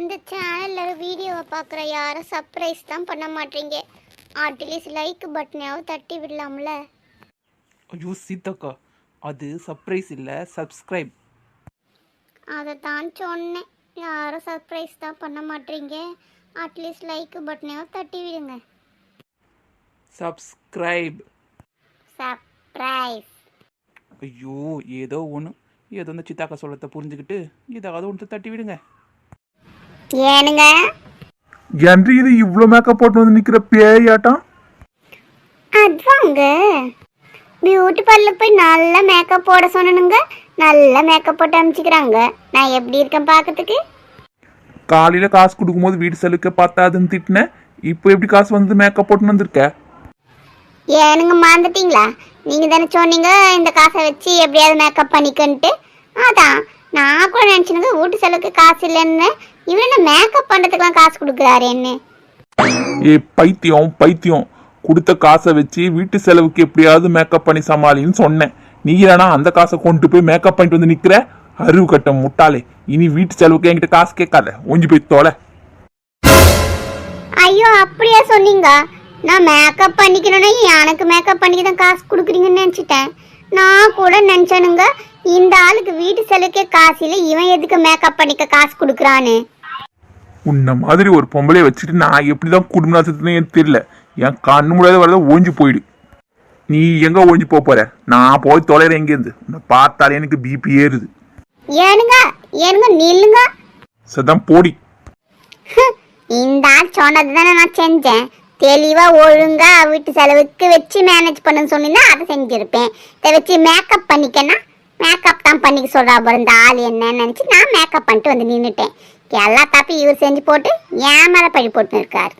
இந்த சேனலில் வீடியோவை பார்க்குற யாரும் சர்ப்ரைஸ் தான் பண்ண மாட்டீங்க. அட்லீஸ்ட் லைக் பட்டனையாவது தட்டி விடலாம்ல. ஐயோ சீதாக்கா. அது சர்ப்ரைஸ் இல்லை சப்ஸ்கிரைப் அதை தான் சொன்னேன். யாரும் சர்ப்ரைஸ் தான் பண்ண மாட்டீங்க. அட்லீஸ்ட் லைக் பட்டனையாவது தட்டி விடுங்க. சப்ஸ்கிரைப் சர்ப்ரைஸ் ஐயோ ஏதோ ஒன்று ஏதோ இந்த சித்தாக்கா சொல்லத்தை புரிஞ்சுக்கிட்டு ஏதாவது ஒன்று தட்டி விடுங்க. ஏனுங்க? என்று இது இவ்வளோ மேக்கப் போட்டு வந்து நிற்கிற பேயாட்டம்? அதுவாங்க பியூட்டி பார்லர் போய் நல்லா மேக்கப் போட சொன்னனுங்க. நல்லா மேக்கப் போட்டு அனுப்பிச்சிக்கிறாங்க நான் எப்படி இருக்கேன் பார்க்கறதுக்கு? காலையில் காசு கொடுக்கும்போது வீடு செலுக்க பார்த்தாதுன்னு திட்டினேன் இப்போ எப்படி காசு வந்து மேக்கப் போட்டுன்னு வந்திருக்க? ஏனுங்க மறந்துட்டீங்களா? நீங்கள் தானே சொன்னீங்க இந்த காசை வச்சு எப்படியாவது மேக்கப் பண்ணிக்கன்ட்டு. அதான் நான் கூட நினச்சினுங்க வீட்டு செலவுக்கு காசு இல்லைன்னு. இவர் என்ன மேக்கப் பண்ணுறதுக்குலாம் காசு கொடுக்குறாரு என்ன? ஏ பைத்தியம் பைத்தியம். கொடுத்த காசை வச்சு வீட்டு செலவுக்கு எப்படியாவது மேக்கப் பண்ணி சமாளின்னு சொன்னேன். நீ ஏன்னா அந்த காசை கொண்டு போய் மேக்கப் பண்ணிட்டு வந்து நிற்கிற அருவு கட்டம் முட்டாளே. இனி வீட்டு செலவுக்கு என்கிட்ட காசு கேட்காத. ஒஞ்சி போய் தோலை. ஐயோ அப்படியா சொன்னீங்க? நான் மேக்கப் பண்ணிக்கணும்னா எனக்கு மேக்கப் பண்ணிக்க தான் காசு கொடுக்குறீங்கன்னு நினச்சிட்டேன். நான் கூட நினச்சேனுங்க இந்த ஆளுக்கு வீட்டு செலவுக்கே காசு இல்லை இவன் எதுக்கு மேக்கப் பண்ணிக்க காசு கொடுக்குறான்னு? உன்ன மாதிரி ஒரு பொம்பளைய வச்சுட்டு நான் எப்படி தான் குடும்பம் நடத்துறதுன்னு எனக்கு தெரியல. என் கண்ணு முடியாத வரத ஓஞ்சி போயிடு. நீ எங்க ஓஞ்சி போப் போற? நான் போய் தொலைறேன் எங்கேருந்து உன்னை பார்த்தாலே எனக்கு பிபி ஏறுது. ஏனுங்க? ஏனுங்க? நில்லுங்க. சதான் போடி. இந்த ஆள் சொன்னது தானே நான் செஞ்சேன். தெளிவா ஒழுங்கா வீட்டு செலவுக்கு வச்சு மேனேஜ் பண்ணுன்னு சொன்னீங்கன்னா அதை செஞ்சிருப்பேன். இதை வச்சு மேக்கப் பண்ணிக்கன்னா மேக்கப் தான் பண்ணிக்க சொல்றா பாரு. இந்த ஆள் என்னன்னு நினச்சி நான் மேக்கப் பண்ணிட்டு வந்து நின்றுட்டேன் எல்லா தப்பையும் இவர் செஞ்சு போட்டு ஏன் மேலே பழி போட்டு இருக்காரு.